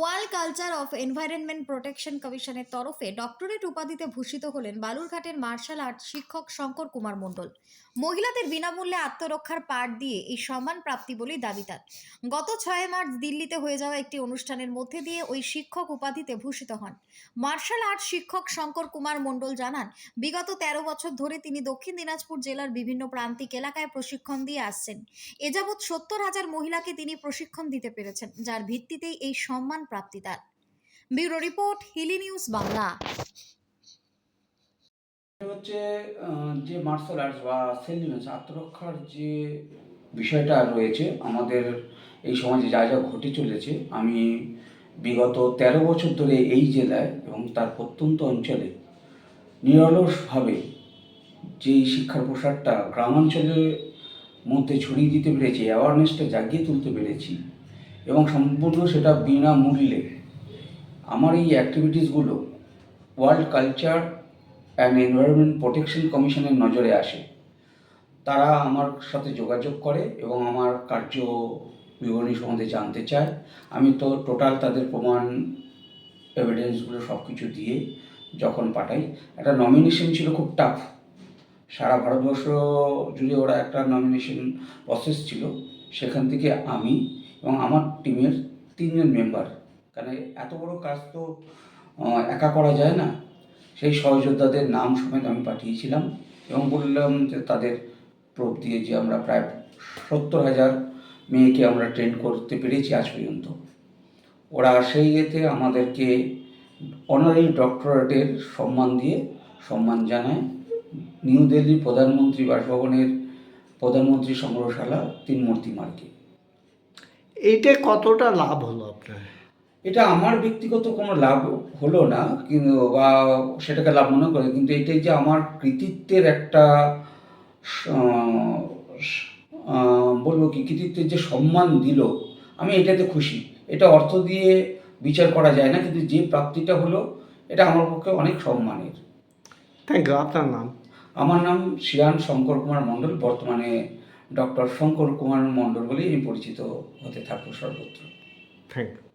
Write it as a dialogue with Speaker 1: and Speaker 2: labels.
Speaker 1: World culture of environment protection কমিশনের তরফে doctorate উপাধিতে ভূষিত হলেন বালুরঘাটের মার্শাল আর্ট শিক্ষক শঙ্কর কুমার মণ্ডল। মহিলাদের বিনামূল্যে আত্মরক্ষার পাঠ দিয়ে এই সম্মান প্রাপ্তি বলেই দাবি তার। গত ছয় মার্চ দিল্লিতে হয়ে যাওয়া একটি অনুষ্ঠানের মধ্যে দিয়ে ওই শিক্ষক উপাধিতে ভূষিত হন। মার্শাল আর্ট শিক্ষক শঙ্কর কুমার মণ্ডল জানান, বিগত তেরো বছর ধরে তিনি দক্ষিণ দিনাজপুর জেলার বিভিন্ন প্রান্তিক এলাকায় প্রশিক্ষণ দিয়ে আসছেন। এ যাবৎ সত্তর হাজার মহিলাকে তিনি প্রশিক্ষণ দিতে পেরেছেন, যার ভিত্তিতেই এই সম্মান প্রাপ্তি তার। Bureau report, Hili news Bangla.
Speaker 2: হচ্ছে যে মার্শাল আর্টস বা সেলফ ডিফেন্স আত্মরক্ষার যে বিষয়টা রয়েছে, আমাদের এই সমাজে যা যা ঘটে চলেছে, আমি বিগত তেরো বছর ধরে এই জেলায় এবং তার প্রত্যন্ত অঞ্চলে নিরলসভাবে যে শিক্ষার প্রসারটা গ্রামাঞ্চলের মধ্যে ছড়িয়ে দিতে পেরেছি অ্যাওয়ারনেসটা জাগিয়ে তুলতে পেরেছি এবং সম্পূর্ণ সেটা বিনামূল্যে। আমার এই অ্যাক্টিভিটিসগুলো world culture and environment protection কমিশনের নজরে আসে। তারা আমার সাথে যোগাযোগ করে এবং আমার কার্য বিবরণী সম্বন্ধে জানতে চায়। আমি তো টোটাল তাদের প্রমাণ এভিডেন্সগুলো সব কিছু দিয়ে যখন পাঠাই, একটা নমিনেশন ছিল খুব টাফ সারা ভারতবর্ষ জুড়ে ওরা একটা নমিনেশন প্রসেস ছিল। সেখান থেকে আমি আমার টিমের তিনজন মেম্বার কারণ এত বড় কাজ তো একা করা যায় না। সেই সহযোদ্ধাদের নাম সমেত আমি পাঠিয়েছিলাম এবং বললাম যে তাদের প্রোপ দিয়ে যে আমরা প্রায় সত্তর হাজার মেয়েকে আমরা ট্রেন করতে পেরেছি আজ পর্যন্ত। ওরা সেই ইয়েতে আমাদেরকে অনারি ডক্টরেটের সম্মান দিয়ে সম্মান জানায়। নিউ দিল্লির প্রধানমন্ত্রী বাসভবনের প্রধানমন্ত্রী সংগ্রহশালা তিন মূর্তি মার্কে
Speaker 3: এইটা কতটা লাভ হলো আপনার?
Speaker 2: এটা আমার ব্যক্তিগত কোনো লাভ হলো না কিন্তু বা সেটাকে লাভ মনে করে কিন্তু এটাই যে আমার কৃতিত্বের একটা বলব কি কৃতিত্বের যে সম্মান দিল আমি এটাতে খুশি। এটা অর্থ দিয়ে বিচার করা যায় না কিন্তু যে প্রাপ্তিটা হলো এটা আমার পক্ষে অনেক সম্মানের।
Speaker 3: থ্যাংক ইউ আপনার নাম?
Speaker 2: আমার নাম শ্রিয়ান শঙ্কর কুমার মণ্ডল বর্তমানে ডক্টর শঙ্কর কুমার মণ্ডল বলেই আমি পরিচিত হতে থাকব সর্বত্র।
Speaker 3: Thank you